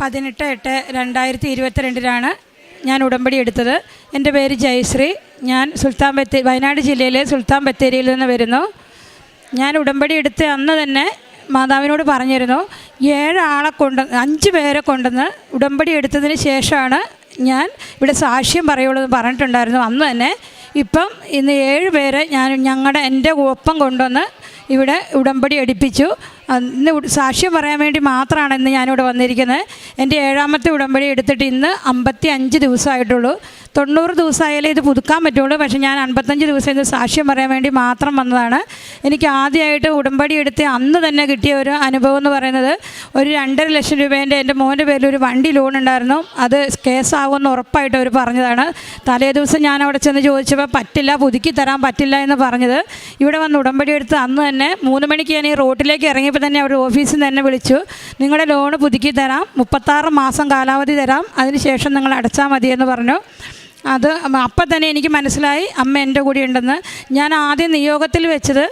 പതിനെട്ട് എട്ട് രണ്ടായിരത്തി ഇരുപത്തിരണ്ടിലാണ് ഞാൻ ഉടമ്പടി എടുത്തത്. എന്റെ പേര് ജയശ്രീ. ഞാൻ സുൽത്താൻ ബത്തേരി വയനാട് ജില്ലയിലെ സുൽത്താൻ ബത്തേരിയിൽ നിന്ന് വരുന്നു. ഞാൻ ഉടമ്പടി എടുത്ത അന്ന് തന്നെ മാതാവിനോട് പറഞ്ഞിരുന്നു ഏഴാളെ കൊണ്ട് അഞ്ച് പേരെ കൊണ്ടുവന്ന് ഉടമ്പടി എടുത്തതിന് ശേഷമാണ് ഞാൻ ഇവിടെ സാക്ഷ്യം പറയുള്ളൂ എന്ന് പറഞ്ഞിട്ടുണ്ടായിരുന്നു അന്ന് തന്നെ. ഇപ്പം ഇന്ന് ഏഴ് പേരെ ഞാൻ ഞങ്ങളുടെ എന്റെ ഒപ്പം കൊണ്ടുവന്ന് ഇവിടെ ഉടമ്പടി എടുപ്പിച്ചു. ഇന്ന് സാക്ഷ്യം പറയാൻ വേണ്ടി മാത്രമാണ് ഇന്ന് ഞാനിവിടെ വന്നിരിക്കുന്നത്. എന്റെ ഏഴാമത്തെ ഉടമ്പടി എടുത്തിട്ട് ഇന്ന് അമ്പത്തി അഞ്ച് ദിവസമായിട്ടുള്ളൂ. തൊണ്ണൂറ് ദിവസമായാലേ ഇത് പുതുക്കാൻ പറ്റുള്ളൂ. പക്ഷേ ഞാൻ അൻപത്തഞ്ച് ദിവസം ഇന്ന് സാക്ഷ്യം പറയാൻ വേണ്ടി മാത്രം വന്നതാണ്. എനിക്ക് ആദ്യമായിട്ട് ഉടമ്പടി എടുത്ത് അന്ന് തന്നെ കിട്ടിയ ഒരു അനുഭവം എന്ന് പറയുന്നത് ഒരു രണ്ടര ലക്ഷം രൂപേന്റെ എന്റെ മോന്റെ പേരിൽ ഒരു വണ്ടി ലോൺ ഉണ്ടായിരുന്നു. അത് കേസാകുമെന്ന് ഉറപ്പായിട്ട് അവർ പറഞ്ഞതാണ്. തലേ ദിവസം ഞാൻ അവിടെ ചെന്ന് ചോദിച്ചപ്പോൾ പറ്റില്ല പുതുക്കി തരാൻ പറ്റില്ല എന്ന് പറഞ്ഞത്. ഇവിടെ വന്ന് ഉടമ്പടി എടുത്ത് അന്ന് തന്നെ മൂന്ന് മണിക്ക് ഞാൻ ഈ റോട്ടിലേക്ക് ഇറങ്ങിയപ്പോൾ തന്നെ അവർ ഓഫീസിൽ നിന്ന് തന്നെ വിളിച്ചു. നിങ്ങളുടെ ലോണ് പുതുക്കി തരാം. മുപ്പത്താറ് മാസം കാലാവധി തരാം. അതിനുശേഷം നിങ്ങൾ അടച്ചാൽ മതിയെന്ന് പറഞ്ഞു. അത് അപ്പം തന്നെ എനിക്ക് മനസ്സിലായി. അമ്മ എന്റെ കൂടെ ഉണ്ടെന്ന്. ഞാൻ ആദ്യം നിയോഗത്തിൽ വെച്ചത്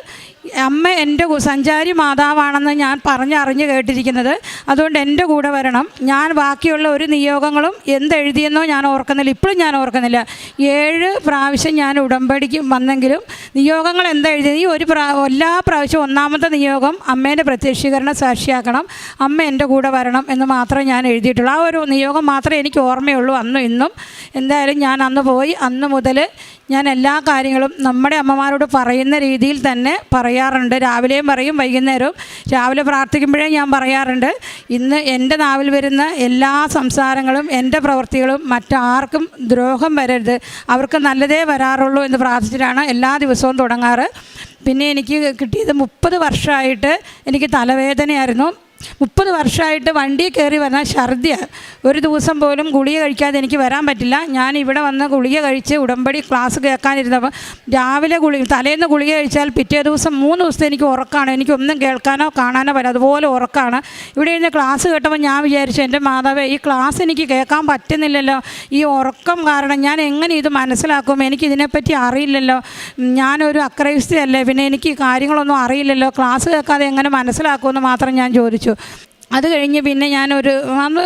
അമ്മ എന്റെ സഞ്ചാരി മാതാവാണെന്ന് ഞാൻ പറഞ്ഞറിഞ്ഞ് കേട്ടിരിക്കുന്നത്. അതുകൊണ്ട് എന്റെ കൂടെ വരണം. ഞാൻ ബാക്കിയുള്ള ഒരു നിയോഗങ്ങളും എന്തെഴുതിയെന്നോ ഞാൻ ഓർക്കുന്നില്ല. ഇപ്പോഴും ഞാൻ ഓർക്കുന്നില്ല. ഏഴ് പ്രാവശ്യം ഞാൻ ഉടമ്പടിക്ക് വന്നെങ്കിലും നിയോഗങ്ങൾ എന്തെഴുതി? ഈ ഒരു പ്രാ എല്ലാ പ്രാവശ്യവും ഒന്നാമത്തെ നിയോഗം അമ്മേന്റെ പ്രത്യക്ഷീകരണ സാക്ഷിയാക്കണം. അമ്മ എന്റെ കൂടെ വരണം എന്ന് മാത്രമേ ഞാൻ എഴുതിയിട്ടുള്ളൂ. ആ ഒരു നിയോഗം മാത്രമേ എനിക്ക് ഓർമ്മയുള്ളൂ അന്നും ഇന്നും. എന്തായാലും ഞാൻ അന്ന് പോയി. അന്ന് മുതൽ ഞാൻ എല്ലാ കാര്യങ്ങളും നമ്മുടെ അമ്മമാരോട് പറയുന്ന രീതിയിൽ തന്നെ പറയാറുണ്ട്. രാവിലെയും പറയും വൈകുന്നേരവും. രാവിലെ പ്രാർത്ഥിക്കുമ്പോഴേ ഞാൻ പറയാറുണ്ട് ഇന്ന് എന്റെ നാവിൽ വരുന്ന എല്ലാ സംസാരങ്ങളും എന്റെ പ്രവൃത്തികളും മറ്റാർക്കും ദ്രോഹം വരരുത്. അവർക്ക് നല്ലതേ വരാറുള്ളൂ എന്ന് പ്രാർത്ഥിച്ചിട്ടാണ് എല്ലാ ദിവസവും തുടങ്ങാറ്. പിന്നെ എനിക്ക് കിട്ടിയത് മുപ്പത് വർഷമായിട്ട് എനിക്ക് തലവേദനയായിരുന്നു. മുപ്പത് വർഷമായിട്ട് വണ്ടി കയറി വന്ന ഛർദിയാണ് ഒരു ദിവസം പോലും ഗുളിക കഴിക്കാതെ എനിക്ക് വരാൻ പറ്റില്ല. ഞാൻ ഇവിടെ വന്ന് ഗുളിക കഴിച്ച് ഉടമ്പടി ക്ലാസ് കേൾക്കാനിരുന്നപ്പോൾ രാവിലെ ഗുളി തലേന്ന് ഗുളിക കഴിച്ചാൽ പിറ്റേ ദിവസം മൂന്ന് ദിവസത്തെ എനിക്ക് ഉറക്കമാണ് എനിക്കൊന്നും കേൾക്കാനോ കാണാനോ പറ്റില്ല അതുപോലെ ഉറക്കമാണ് ഇവിടെ ഇരുന്ന് ക്ലാസ് കേട്ടപ്പോൾ ഞാൻ വിചാരിച്ചു എന്റെ മാതാവേ ഈ ക്ലാസ് എനിക്ക് കേൾക്കാൻ പറ്റുന്നില്ലല്ലോ. ഈ ഉറക്കം കാരണം ഞാൻ എങ്ങനെ ഇത് മനസ്സിലാക്കും? എനിക്ക് ഇതിനെപ്പറ്റി അറിയില്ലല്ലോ. ഞാനൊരു അക്രൈസ്തയല്ലേ പിന്നെ എനിക്ക് ഈ കാര്യങ്ങളൊന്നും അറിയില്ലല്ലോ. ക്ലാസ് കേൾക്കാതെ എങ്ങനെ മനസ്സിലാക്കുമെന്ന് മാത്രം ഞാൻ ചോദിച്ചു. അത് കഴിഞ്ഞ് പിന്നെ ഞാനൊരു നമ്മൾ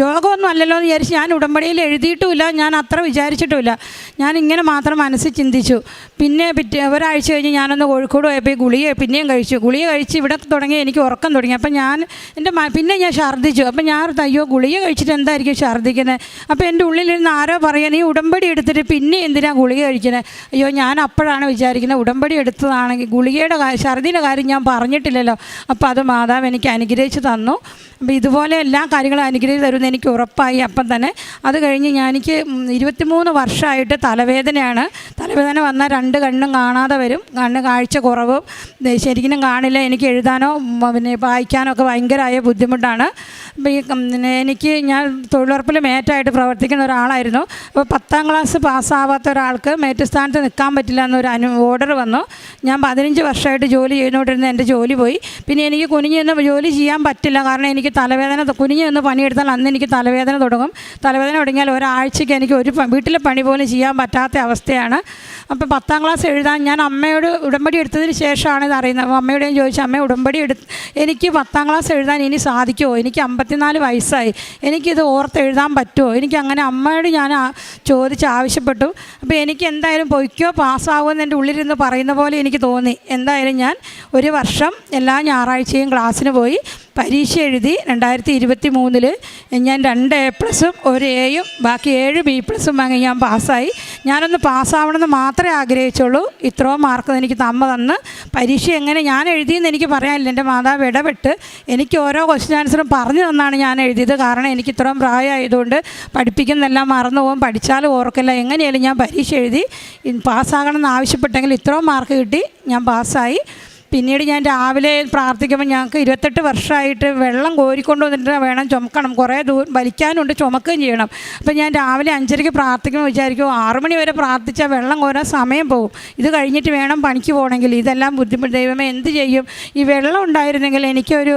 രോഗമൊന്നും അല്ലല്ലോ എന്ന് വിചാരിച്ച് ഞാൻ ഉടമ്പടിയിൽ എഴുതിയിട്ടുമില്ല ഞാൻ അത്ര വിചാരിച്ചിട്ടുമില്ല. ഞാൻ ഇങ്ങനെ മാത്രം മനസ്സിൽ ചിന്തിച്ചു. പിന്നെ പിറ്റേ ഒരാഴ്ച കഴിഞ്ഞ് ഞാനൊന്ന് കോഴിക്കോട് പോയപ്പോൾ ഗുളിക പിന്നെയും കഴിച്ചു. ഗുളിക കഴിച്ച് ഇവിടെ തുടങ്ങി എനിക്ക് ഉറക്കം തുടങ്ങി. അപ്പം ഞാൻ എന്റെ പിന്നെ ഞാൻ ഛർദ്ദിച്ചു. അപ്പം ഞാൻ അയ്യോ ഗുളിക കഴിച്ചിട്ട് എന്തായിരിക്കും ഛർദ്ദിക്കുന്നത് അപ്പോൾ എന്റെ ഉള്ളിലിരുന്ന് ആരോ പറയാൻ ഈ ഉടമ്പടി എടുത്തിട്ട് പിന്നെ എന്തിനാണ് ഗുളിക കഴിക്കുന്നത് അയ്യോ ഞാൻ അപ്പോഴാണ് വിചാരിക്കുന്നത് ഉടമ്പടി എടുത്തതാണെങ്കിൽ ഗുളികയുടെ ഛർദ്ദിന്റെ കാര്യം ഞാൻ പറഞ്ഞിട്ടില്ലല്ലോ. അപ്പോൾ അത് മാതാവ് എനിക്ക് അനുഗ്രഹിച്ച് തന്നു. അപ്പോൾ ഇതുപോലെ എല്ലാ കാര്യങ്ങളും അനുഗ്രഹിച്ച് തരുമെന്ന് എനിക്ക് ഉറപ്പായി അപ്പം തന്നെ. അത് കഴിഞ്ഞ് ഞാൻ എനിക്ക് ഇരുപത്തിമൂന്ന് വർഷമായിട്ട് തലവേദനയാണ്. തലവേദന വന്നാൽ രണ്ട് കണ്ണും കാണാതെ വരും. കണ്ണ് കാഴ്ച കുറവും. ശരിക്കും കാണില്ല. എനിക്ക് എഴുതാനോ പിന്നെ വായിക്കാനോ ഒക്കെ ഭയങ്കരമായ ബുദ്ധിമുട്ടാണ്. എനിക്ക് ഞാൻ തൊഴിലുറപ്പിൽ മേറ്റായിട്ട് പ്രവർത്തിക്കുന്ന ഒരാളായിരുന്നു. അപ്പോൾ പത്താം ക്ലാസ് പാസ്സാവാത്ത ഒരാൾക്ക് മേറ്റ് സ്ഥാനത്ത് നിൽക്കാൻ പറ്റില്ല എന്നൊരു അനു ഓർഡർ വന്നു. ഞാൻ പതിനഞ്ച് വർഷമായിട്ട് ജോലി ചെയ്തുകൊണ്ടിരുന്ന എന്റെ ജോലി പോയി. പിന്നെ എനിക്ക് കുനിഞ്ഞ് നിന്ന് ജോലി ചെയ്യാൻ പറ്റില്ല. കാരണം എനിക്ക് തലവേദന കുനിഞ്ഞ് നിന്ന് പണിയെടുത്താൽ അന്ന് എനിക്ക് തലവേദന തുടങ്ങും. തലവേദന തുടങ്ങിയാൽ ഒരാഴ്ചയ്ക്ക് എനിക്ക് ഒരു വീട്ടിലെ പണി പോലും ചെയ്യാൻ പറ്റാത്ത അവസ്ഥയാണ്. അപ്പോൾ പത്താം ക്ലാസ് എഴുതാൻ ഞാൻ അമ്മയോട് ഉടമ്പടി എടുത്തതിന് ശേഷമാണ് ഇത് അറിയുന്നത്. അപ്പോൾ അമ്മയോട് ഞാൻ ചോദിച്ചു അമ്മ ഉടമ്പടി എടുത്ത് എനിക്ക് പത്താം ക്ലാസ് എഴുതാൻ ഇനി സാധിക്കുമോ എനിക്ക് അമ്പത്തിനാല് വയസ്സായി. എനിക്കിത് ഓർത്ത് എഴുതാൻ പറ്റുമോ എനിക്ക് അങ്ങനെ അമ്മയോട് ഞാൻ ചോദിച്ച് ആവശ്യപ്പെട്ടു. അപ്പോൾ എനിക്ക് എന്തായാലും പൊയ്ക്കോ പാസ്സാകുമെന്ന് എന്റെ ഉള്ളിലിരുന്ന് പറയുന്ന പോലെ എനിക്ക് തോന്നി. എന്തായാലും ഞാൻ ഒരു വർഷം എല്ലാ ഞായറാഴ്ചയും ക്ലാസ്സിന് പോയി പരീക്ഷ എഴുതി രണ്ടായിരത്തി ഇരുപത്തി മൂന്നിൽ ഞാൻ രണ്ട് എ പ്ലസും ഒരു എയും ബാക്കി ഏഴ് ബി പ്ലസും വാങ്ങി ഞാൻ പാസ്സായി. ഞാനൊന്ന് പാസ്സാവണമെന്ന് മാത്രമേ ആഗ്രഹിച്ചുള്ളൂ. ഇത്രയും മാർക്ക് എനിക്ക് തമ്മ തന്ന്. പരീക്ഷ എങ്ങനെ ഞാൻ എഴുതിയെന്ന് എനിക്ക് പറയാനില്ല. എന്റെ മാതാവ് ഇടപെട്ട് എനിക്ക് ഓരോ ക്വസ്റ്റ്യൻ ആൻസറും പറഞ്ഞു തന്നാണ് ഞാൻ എഴുതിയത്. കാരണം എനിക്ക് ഇത്രയും പ്രായമായതുകൊണ്ട് പഠിപ്പിക്കുന്നതെല്ലാം മറന്നു പോകും. പഠിച്ചാലും ഓർക്കില്ല. എങ്ങനെയാലും ഞാൻ പരീക്ഷ എഴുതി പാസ്സാകണം എന്ന് ആവശ്യപ്പെട്ടെങ്കിൽ ഇത്രയും മാർക്ക് കിട്ടി. ഞാൻ പാസ്സായി. പിന്നീട് ഞാൻ രാവിലെ പ്രാർത്ഥിക്കുമ്പോൾ ഞങ്ങൾക്ക് ഇരുപത്തെട്ട് വർഷമായിട്ട് വെള്ളം കോരിക്കൊണ്ട് വന്നിട്ട് വേണം ചുമക്കണം. കുറേ ദൂരം വലിക്കാനുണ്ട് ചുമക്കുകയും ചെയ്യണം. അപ്പം ഞാൻ രാവിലെ അഞ്ചരയ്ക്ക് പ്രാർത്ഥിക്കുമ്പോൾ വിചാരിക്കും ആറു മണി വരെ പ്രാർത്ഥിച്ചാൽ വെള്ളം കോരാൻ സമയം പോകും ഇത് കഴിഞ്ഞിട്ട് വേണം പണിക്ക് പോകണമെങ്കിൽ. ഇതെല്ലാം ബുദ്ധിമുട്ട് ദൈവമേ എന്ത് ചെയ്യും? ഈ വെള്ളം ഉണ്ടായിരുന്നെങ്കിൽ എനിക്കൊരു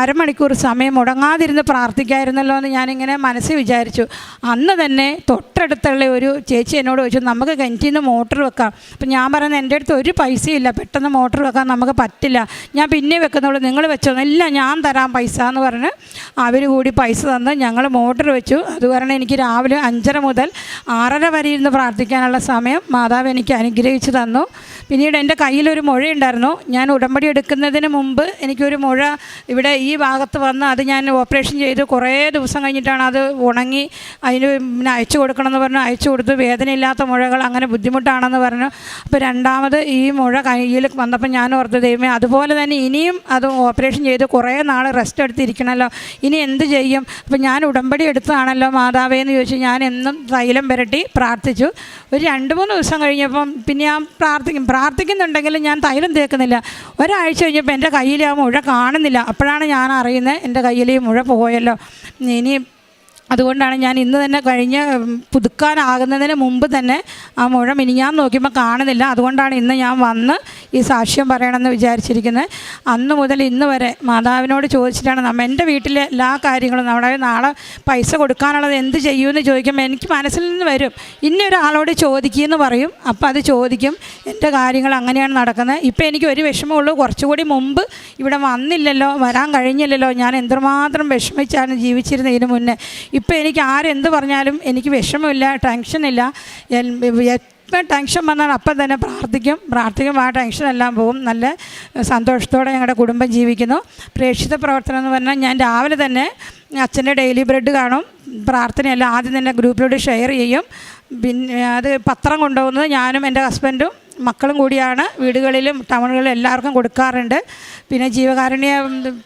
അരമണിക്കൂർ സമയം മുടങ്ങാതിരുന്ന് പ്രാർത്ഥിക്കായിരുന്നല്ലോ എന്ന് ഞാനിങ്ങനെ മനസ്സിൽ വിചാരിച്ചു. അന്ന് തന്നെ തൊട്ടടുത്തുള്ള ഒരു ചേച്ചി എന്നോട് ചോദിച്ചു നമുക്ക് കിണറ്റിൽ നിന്ന് മോട്ടർ വെക്കാം. അപ്പം ഞാൻ പറയുന്നത് എന്റെ അടുത്ത് ഒരു പൈസയില്ല പെട്ടെന്ന് മോട്ടർ വെക്കാൻ നമുക്ക് പറ്റില്ല. ഞാൻ പിന്നെ വെക്കുന്നുള്ളൂ നിങ്ങൾ വെച്ചോ. ഇല്ല ഞാൻ തരാം പൈസ എന്ന് പറഞ്ഞ് അവർ കൂടി പൈസ തന്ന് ഞങ്ങൾ മോട്ടർ വെച്ചു. അത് കാരണം എനിക്ക് രാവിലെ അഞ്ചര മുതൽ ആറര വരെ ഇരുന്ന് പ്രാർത്ഥിക്കാനുള്ള സമയം മാതാവ് എനിക്ക് അനുഗ്രഹിച്ചു തന്നു. പിന്നീട് എന്റെ കയ്യിലൊരു മുഴയുണ്ടായിരുന്നു. ഞാൻ ഉടമ്പടി എടുക്കുന്നതിന് മുമ്പ് എനിക്കൊരു മുഴ ഇവിടെ ഈ ഭാഗത്ത് വന്ന് അത് ഞാൻ ഓപ്പറേഷൻ ചെയ്ത് കുറേ ദിവസം കഴിഞ്ഞിട്ടാണ് അത് ഉണങ്ങി അതിന് പിന്നെ അയച്ചു കൊടുക്കണം എന്ന് പറഞ്ഞു അയച്ചു കൊടുത്തു. വേദനയില്ലാത്ത മുഴകൾ അങ്ങനെ ബുദ്ധിമുട്ടാണെന്ന് പറഞ്ഞു. അപ്പോൾ രണ്ടാമത് ഈ മുഴ കയ്യിൽ വന്നപ്പോൾ ഞാൻ ഓർത്ത് ദൈവമേ അതുപോലെ തന്നെ ഇനിയും അത് ഓപ്പറേഷൻ ചെയ്ത് കുറേ നാൾ റെസ്റ്റ് എടുത്തിരിക്കണമല്ലോ ഇനി എന്ത് ചെയ്യും? അപ്പം ഞാൻ ഉടമ്പടി എടുത്തതാണല്ലോ മാതാവേ എന്ന് ചോദിച്ചു ഞാൻ എന്നും തൈലം പുരട്ടി പ്രാർത്ഥിച്ചു. ഒരു രണ്ട് മൂന്ന് ദിവസം കഴിഞ്ഞപ്പം പിന്നെ ഞാൻ പ്രാർത്ഥിക്കും. പ്രാർത്ഥിക്കുന്നുണ്ടെങ്കിലും ഞാൻ തൈലം തേക്കുന്നില്ല. ഒരാഴ്ച കഴിഞ്ഞപ്പോൾ എന്റെ കയ്യിൽ ആ മുഴ കാണുന്നില്ല. അപ്പോഴാണ് ഞാൻ അറിയുന്നത് എന്റെ കയ്യിൽ ഈ മുഴ പോയല്ലോ. ഇനി അതുകൊണ്ടാണ് ഞാൻ ഇന്ന് തന്നെ കഴിഞ്ഞ് പുതുക്കാനാകുന്നതിന് മുമ്പ് തന്നെ ആ മുഴ ഞാൻ നോക്കിയപ്പോൾ കാണുന്നില്ല. അതുകൊണ്ടാണ് ഇന്ന് ഞാൻ വന്ന് ഈ സാക്ഷ്യം പറയണമെന്ന് വിചാരിച്ചിരിക്കുന്നത് അന്ന് മുതൽ ഇന്ന് വരെ മാതാവിനോട് ചോദിച്ചിട്ടാണ് നമ്മൾ എന്റെ വീട്ടിലെ എല്ലാ കാര്യങ്ങളും നമ്മുടെ നാളെ പൈസ കൊടുക്കാനുള്ളത് എന്ത് ചെയ്യുമെന്ന് ചോദിക്കുമ്പോൾ എനിക്ക് മനസ്സിൽ നിന്ന് വരും. ഇന്നൊരാളോട് ചോദിക്കുമെന്ന് പറയും. അപ്പോൾ അത് ചോദിക്കും. എന്റെ കാര്യങ്ങൾ അങ്ങനെയാണ് നടക്കുന്നത് ഇപ്പോൾ എനിക്ക് ഒരു വിഷമമുള്ളൂ കുറച്ചുകൂടി മുമ്പ് ഇവിടെ വന്നില്ലല്ലോ വരാൻ കഴിഞ്ഞില്ലല്ലോ. ഞാൻ എന്തുമാത്രം വിഷമിച്ചാണ് ജീവിച്ചിരുന്നത് ഇതിനു മുന്നേ. ഇപ്പോൾ എനിക്ക് ആരെന്ത് പറഞ്ഞാലും എനിക്ക് വിഷമമില്ല ടെൻഷനില്ല. ഇപ്പം ടെൻഷൻ വന്നാൽ അപ്പം തന്നെ പ്രാർത്ഥിക്കും. പ്രാർത്ഥിക്കും ആ ടെൻഷനെല്ലാം പോകും. നല്ല സന്തോഷത്തോടെ ഞങ്ങളുടെ കുടുംബം ജീവിക്കുന്നു. പ്രേക്ഷിത പ്രവർത്തനം എന്ന് പറഞ്ഞാൽ ഞാൻ രാവിലെ തന്നെ അച്ഛന്റെ ഡെയിലി ബ്രെഡ് കാണും. പ്രാർത്ഥനയെല്ലാം ആദ്യം തന്നെ ഗ്രൂപ്പിലൂടെ ഷെയർ ചെയ്യും. പിന്നെ അത് പത്രം കൊണ്ടുപോകുന്നത് ഞാനും എന്റെ ഹസ്ബൻഡും മക്കളും കൂടിയാണ് വീടുകളിലും ടൗണുകളിലും എല്ലാവർക്കും കൊടുക്കാറുണ്ട്. പിന്നെ ജീവകാരുണ്യ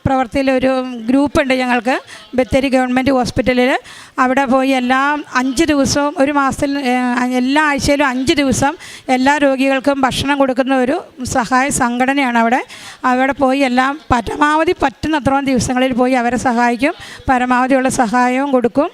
പ്രവർത്തിയിൽ ഒരു ഗ്രൂപ്പുണ്ട് ഞങ്ങൾക്ക് ബത്തേരി ഗവൺമെന്റ് ഹോസ്പിറ്റലിൽ. അവിടെ പോയി എല്ലാ അഞ്ച് ദിവസവും ഒരു മാസത്തിൽ എല്ലാ ആഴ്ചയിലും അഞ്ച് ദിവസം എല്ലാ രോഗികൾക്കും ഭക്ഷണം കൊടുക്കുന്ന ഒരു സഹായ സംഘടനയാണ് അവിടെ. അവിടെ പോയി എല്ലാം പരമാവധി പറ്റുന്നത്രയും ദിവസങ്ങളിൽ പോയി അവരെ സഹായിക്കും പരമാവധിയുള്ള സഹായവും കൊടുക്കും.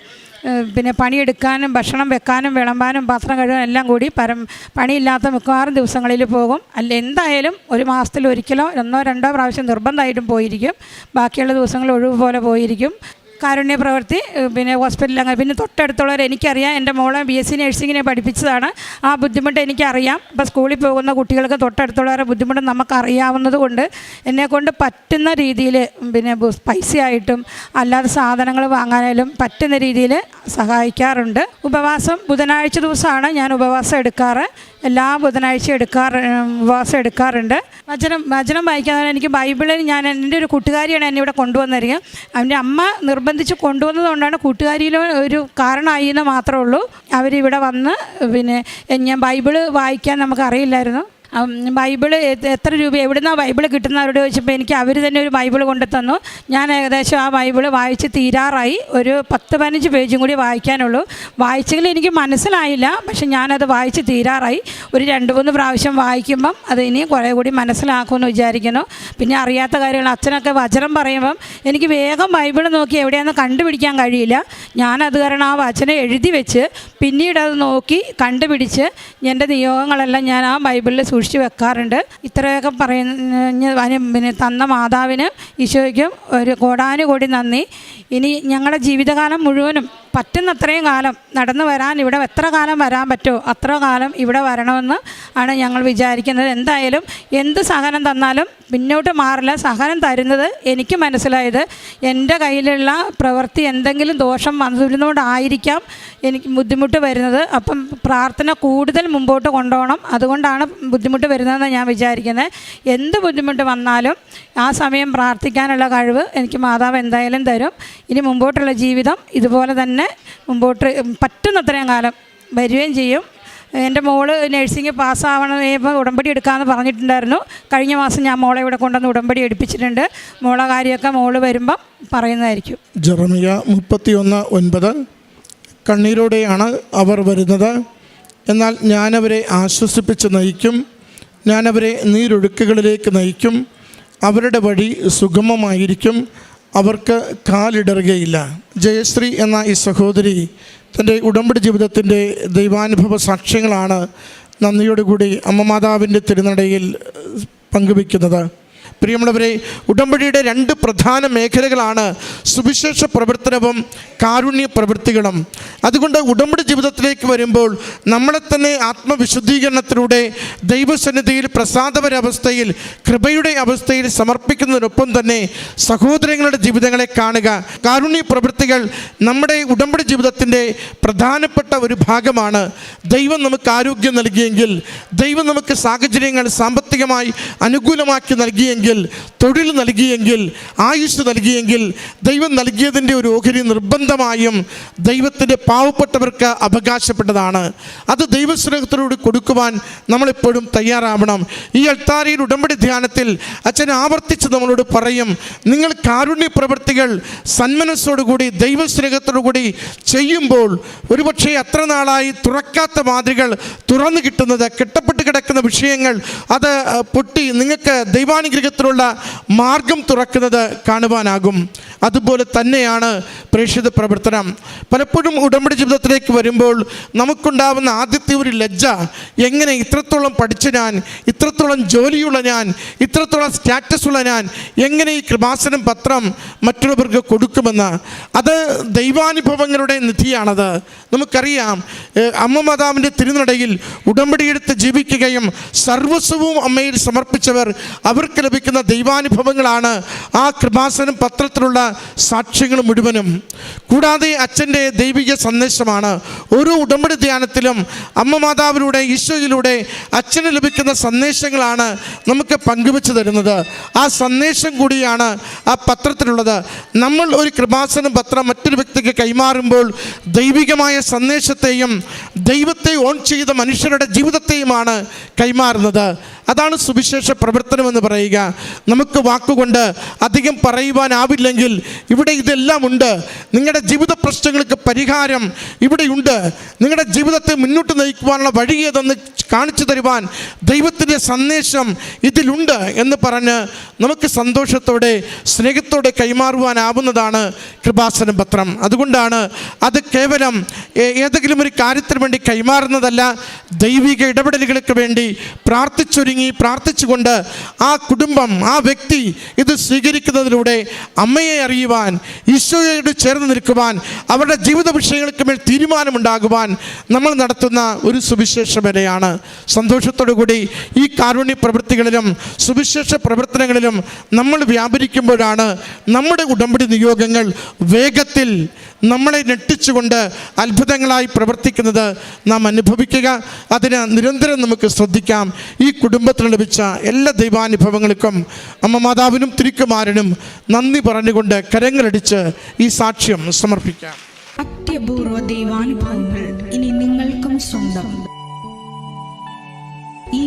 പിന്നെ പണിയെടുക്കാനും ഭക്ഷണം വെക്കാനും വിളമ്പാനും പാത്രം കഴുകാനും എല്ലാം കൂടി പരം പണിയില്ലാത്ത മിക്കവാറും ദിവസങ്ങളിൽ പോകും. അല്ല എന്തായാലും ഒരു മാസത്തിൽ ഒരിക്കലോ ഒന്നോ രണ്ടോ പ്രാവശ്യം നിർബന്ധമായിട്ടും പോയിരിക്കും. ബാക്കിയുള്ള ദിവസങ്ങൾ ഒഴിവ് പോലെ പോയിരിക്കും. കാരുണ്യ പ്രവൃത്തി പിന്നെ ഹോസ്പിറ്റലിൽ അങ്ങനെ പിന്നെ തൊട്ടടുത്തുള്ളവർ എനിക്കറിയാം. എന്റെ മോളെ ബി എസ് സി നഴ്സിങ്ങിനെ പഠിപ്പിച്ചതാണ്. ആ ബുദ്ധിമുട്ട് എനിക്കറിയാം. ഇപ്പോൾ സ്കൂളിൽ പോകുന്ന കുട്ടികൾക്ക് തൊട്ടടുത്തുള്ളവരെ ബുദ്ധിമുട്ട് നമുക്കറിയാവുന്നത് കൊണ്ട് എന്നെക്കൊണ്ട് പറ്റുന്ന രീതിയിൽ പിന്നെ പൈസയായിട്ടും അല്ലാതെ സാധനങ്ങൾ വാങ്ങാനായാലും പറ്റുന്ന രീതിയിൽ സഹായിക്കാറുണ്ട്. ഉപവാസം ബുധനാഴ്ച ദിവസമാണ് ഞാൻ ഉപവാസം എടുക്കാറ്. എല്ലാ ബുധനാഴ്ച എടുക്കാറ് ഉപവാസം എടുക്കാറുണ്ട്. വചനം വചനം വായിക്കാൻ എനിക്ക് ബൈബിളിൽ ഞാൻ എന്റെ ഒരു കൂട്ടുകാരിയാണ് എന്നെ ഇവിടെ കൊണ്ടുവന്നിരിക്കുക അവന്റെ അമ്മ നിർബന്ധിച്ച് കൊണ്ടുവന്നതുകൊണ്ടാണ് കൂട്ടുകാരിയിലെ ഒരു കാരണമായി എന്ന് മാത്രമേ ഉള്ളൂ. അവരിവിടെ വന്ന് പിന്നെ ഞാൻ ബൈബിൾ വായിക്കാൻ നമുക്ക് അറിയില്ലായിരുന്നു ബൈബിൾ എത്ര രൂപ എവിടുന്നാണ് ബൈബിൾ കിട്ടുന്നവരോട് ചോദിച്ചപ്പോൾ എനിക്ക് അവർ തന്നെ ഒരു ബൈബിൾ കൊണ്ടു തന്നു. ഞാൻ ഏകദേശം ആ ബൈബിൾ വായിച്ച് തീരാറായി. ഒരു പത്ത് പതിനഞ്ച് പേജും കൂടി വായിക്കാനുള്ളൂ. വായിച്ചെങ്കിൽ എനിക്ക് മനസ്സിലായില്ല. പക്ഷെ ഞാനത് വായിച്ച് തീരാറായി. ഒരു രണ്ട് മൂന്ന് പ്രാവശ്യം വായിക്കുമ്പം അത് ഇനിയും കുറേ കൂടി മനസ്സിലാക്കുമെന്ന് വിചാരിക്കുന്നു. പിന്നെ അറിയാത്ത കാര്യങ്ങൾ അച്ഛനൊക്കെ വചനം പറയുമ്പം എനിക്ക് വേഗം ബൈബിൾ നോക്കി എവിടെയാണെന്ന് കണ്ടുപിടിക്കാൻ കഴിയില്ല. ഞാനത് കാരണം ആ വചനം എഴുതി വെച്ച് പിന്നീട് അത് നോക്കി കണ്ടുപിടിച്ച് എന്റെ നിയോഗങ്ങളെല്ലാം ഞാൻ ആ ബൈബിളിൽ സൂക്ഷിച്ച് വെക്കാറുണ്ട്. ഇത്രയൊക്കെ പറയുന്ന പിന്നെ തന്ന മാതാവിന് ഈശോയ്ക്കും ഒരു കോടാനുകോടി നന്ദി. ഇനി ഞങ്ങളുടെ ജീവിതകാലം മുഴുവനും പറ്റുന്നത്രയും കാലം നടന്നു വരാൻ ഇവിടെ എത്ര കാലം വരാൻ പറ്റുമോ അത്ര കാലം ഇവിടെ വരണമെന്ന് ആണ് ഞങ്ങൾ വിചാരിക്കുന്നത്. എന്തായാലും എന്ത് സഹനം തന്നാലും പിന്നോട്ട് മാറില്ല. സഹനം തരുന്നത് എനിക്ക് മനസ്സിലായത് എന്റെ കയ്യിലുള്ള പ്രവൃത്തി എന്തെങ്കിലും ദോഷം വന്നതുകൊണ്ടായിരിക്കാം എനിക്ക് ബുദ്ധിമുട്ട് വരുന്നത്. അപ്പം പ്രാർത്ഥന കൂടുതൽ മുമ്പോട്ട് കൊണ്ടുപോകണം. അതുകൊണ്ടാണ് ബുദ്ധിമുട്ട് വരുന്നതെന്ന് ഞാൻ വിചാരിക്കുന്നത്. എന്ത് ബുദ്ധിമുട്ട് വന്നാലും ആ സമയം പ്രാർത്ഥിക്കാനുള്ള കഴിവ് എനിക്ക് മാതാവ് എന്തായാലും തരും. ഇനി മുമ്പോട്ടുള്ള ജീവിതം ഇതുപോലെ തന്നെ മുമ്പോട്ട് പറ്റുന്നത്രയും കാലം വരികയും ചെയ്യും. എന്റെ മോൾ നഴ്സിംഗ് പാസ്സാവണം ഉടമ്പടി എടുക്കാമെന്ന് പറഞ്ഞിട്ടുണ്ടായിരുന്നു. കഴിഞ്ഞ മാസം ഞാൻ മോളെ ഇവിടെ കൊണ്ടുവന്ന് ഉടമ്പടി എടുപ്പിച്ചിട്ടുണ്ട്. മോളെ കാര്യമൊക്കെ മോൾ വരുമ്പം പറയുന്നതായിരിക്കും. ജെറമിയ മുപ്പത്തിയൊന്ന് ഒൻപത്. കണ്ണീരോടെയാണ് അവർ വരുന്നത്. എന്നാൽ ഞാനവരെ ആശ്വസിപ്പിച്ച് നയിക്കും. ഞാനവരെ നീരൊഴുക്കുകളിലേക്ക് നയിക്കും. അവരുടെ വഴി സുഗമമായിരിക്കും. അവർക്ക് കാലിടറുകയില്ല. ജയശ്രീ എന്ന ഈ സഹോദരി തന്റെ ഉടമ്പടി ജീവിതത്തിന്റെ ദൈവാനുഭവ സാക്ഷ്യങ്ങളാണ് നന്ദിയോടുകൂടി അമ്മ മാതാവിന്റെ തിരുനടയിൽ പങ്കുവയ്ക്കുന്നത്. പ്രിയമുള്ളവരെ ഉടമ്പടിയുടെ രണ്ട് പ്രധാന മേഖലകളാണ് സുവിശേഷ പ്രവർത്തനവും കാരുണ്യ പ്രവൃത്തികളും. അതുകൊണ്ട് ഉടമ്പടി ജീവിതത്തിലേക്ക് വരുമ്പോൾ നമ്മളെ തന്നെ ആത്മവിശുദ്ധീകരണത്തിലൂടെ ദൈവസന്നിധിയിൽ പ്രസാദപരവസ്ഥയിൽ കൃപയുടെ അവസ്ഥയിൽ സമർപ്പിക്കുന്നതിനൊപ്പം തന്നെ സഹോദരങ്ങളുടെ ജീവിതങ്ങളെ കാണുക. കാരുണ്യ പ്രവൃത്തികൾ നമ്മുടെ ഉടമ്പടി ജീവിതത്തിന്റെ പ്രധാനപ്പെട്ട ഒരു ഭാഗമാണ്. ദൈവം നമുക്ക് ആരോഗ്യം നൽകിയെങ്കിൽ ദൈവം നമുക്ക് സാഹചര്യങ്ങൾ സാമ്പത്തികമായി അനുകൂലമാക്കി നൽകിയെങ്കിൽ തൊഴിൽ നൽകിയെങ്കിൽ ആയുഷ് നൽകിയെങ്കിൽ ദൈവം നൽകിയതിന്റെ ഒരു ഓഹരി നിർബന്ധമായും ദൈവത്തിന്റെ പാവപ്പെട്ടവർക്ക് അവകാശപ്പെട്ടതാണ്. അത് ദൈവസ്നേഹത്തിനോട് കൊടുക്കുവാൻ നമ്മളെപ്പോഴും തയ്യാറാവണം. ഈ അൾത്താരയിൽ ഉടമ്പടി ധ്യാനത്തിൽ അച്ഛൻ ആവർത്തിച്ച് നമ്മളോട് പറയും നിങ്ങൾ കാരുണ്യ പ്രവൃത്തികൾ സന്മനസ്സോടുകൂടി ദൈവസ്നേഹത്തോടുകൂടി ചെയ്യുമ്പോൾ ഒരുപക്ഷെ അത്ര നാളായി തുറക്കാത്ത മാതിരികൾ തുറന്നു കിട്ടുന്നത് കെട്ടപ്പെട്ട് കിടക്കുന്ന വിഷയങ്ങൾ അത് പൊട്ടി നിങ്ങൾക്ക് ദൈവാനുഗ്രഹത്തിലുള്ള മാർഗം തുറക്കുന്നത് കാണുവാനാകും. അതുപോലെ തന്നെയാണ് പ്രേക്ഷിത പ്രവർത്തനം. പലപ്പോഴും ഉടമ്പടി ജീവിതത്തിലേക്ക് വരുമ്പോൾ നമുക്കുണ്ടാവുന്ന ആദ്യത്തെ ഒരു ലജ്ജ എങ്ങനെ ഇത്രത്തോളം പഠിച്ച ഞാൻ ഇത്രത്തോളം ജോലിയുള്ള ഞാൻ ഇത്രത്തോളം സ്റ്റാറ്റസ് ഉള്ള ഞാൻ എങ്ങനെ ഈ കൃപാസനം പത്രം മറ്റുള്ളവർക്ക് കൊടുക്കുമെന്ന്. അത് ദൈവാനുഭവങ്ങളുടെ നിധിയാണത്. നമുക്കറിയാം അമ്മ മാതാവിന്റെ തിരുനടയിൽ ഉടമ്പടിയെടുത്ത് ജീവിക്കുകയും സർവസ്വവും അമ്മയിൽ സമർപ്പിച്ചവർ അവർക്ക് ലഭിക്കുന്ന ദൈവാനുഭവങ്ങളാണ് ആ കൃപാസനം പത്രത്തിലുള്ള സാക്ഷ്യങ്ങൾ മുഴുവനും. കൂടാതെ അച്ഛന്റെ ദൈവിക സന്ദേശമാണ്. ഓരോ ഉടമ്പടി ധ്യാനത്തിലും അമ്മ മാതാവിലൂടെ ഈശോയിലൂടെ അച്ഛന് ലഭിക്കുന്ന സന്ദേശങ്ങളാണ് നമുക്ക് പങ്കുവെച്ച് തരുന്നത്. ആ സന്ദേശം കൂടിയാണ് ആ പത്രത്തിലുള്ളത്. നമ്മൾ ഒരു കൃപാസനം പത്രം മറ്റൊരു വ്യക്തിക്ക് കൈമാറുമ്പോൾ ദൈവികമായ സന്ദേശത്തെയും ദൈവത്തെ ഓൺ ചെയ്ത മനുഷ്യരുടെ ജീവിതത്തെയുമാണ് കൈമാറുന്നത്. അതാണ് സുവിശേഷ പ്രവർത്തനം എന്ന് പറയുക. നമുക്ക് വാക്കുകൊണ്ട് അധികം പറയുവാനാവില്ലെങ്കിൽ ഇവിടെ ഇതെല്ലാം ഉണ്ട്. നിങ്ങളുടെ ജീവിത പ്രശ്നങ്ങൾക്ക് പരിഹാരം ഇവിടെയുണ്ട് നിങ്ങളുടെ ജീവിതത്തെ മുന്നോട്ട് നയിക്കുവാനുള്ള വഴി ഏതെന്ന് കാണിച്ചു തരുവാൻ ദൈവത്തിന്റെ സന്ദേശം ഇതിലുണ്ട് എന്ന് പറഞ്ഞ് നമുക്ക് സന്തോഷത്തോടെ സ്നേഹത്തോടെ കൈമാറുവാനാവുന്നതാണ് കൃപാസനം പത്രം. അതുകൊണ്ടാണ് അത് കേവലം ഏതെങ്കിലും ഒരു കാര്യത്തിന് വേണ്ടി കൈമാറുന്നതല്ല ദൈവിക ഇടപെടലുകൾക്ക് വേണ്ടി പ്രാർത്ഥിച്ചൊരുങ്ങി പ്രാർത്ഥിച്ചുകൊണ്ട് ആ കുടുംബം ആ വ്യക്തി ഇത് സ്വീകരിക്കുന്നതിലൂടെ അമ്മയെ അറിയുവാൻ ഈശോയോട് ചേർന്ന് നിൽക്കുവാൻ അവരുടെ ജീവിത വിഷയങ്ങൾക്ക് മേൽ തീരുമാനമുണ്ടാകുവാൻ നമ്മൾ നടത്തുന്ന ഒരു സുവിശേഷ വരെയാണ്. സന്തോഷത്തോടു കൂടി ഈ കാരുണ്യ പ്രവൃത്തികളിലും സുവിശേഷ പ്രവർത്തനങ്ങളിലും നമ്മൾ വ്യാപരിക്കുമ്പോഴാണ് നമ്മുടെ ഉടമ്പടി നിയോഗങ്ങൾ വേഗത്തിൽ നമ്മളെ ഞെട്ടിച്ചുകൊണ്ട് അത്ഭുതങ്ങളായി പ്രവർത്തിക്കുന്നത് നാം അനുഭവിക്കുക. അതിന് നിരന്തരം നമുക്ക് ശ്രദ്ധിക്കാം. ഈ കുടുംബത്തിന് ലഭിച്ച എല്ലാ ദൈവാനുഭവങ്ങൾക്കും അമ്മ മാതാവിനും തിരുക്കുമാരനും നന്ദി പറഞ്ഞുകൊണ്ട് കരങ്ങളടിച്ച് ഈ സാക്ഷ്യം സമർപ്പിക്കാം. അത്യപൂർവ ദൈവാനുഭവങ്ങൾ ഇനി നിങ്ങൾക്കും സ്വന്തം. ഈ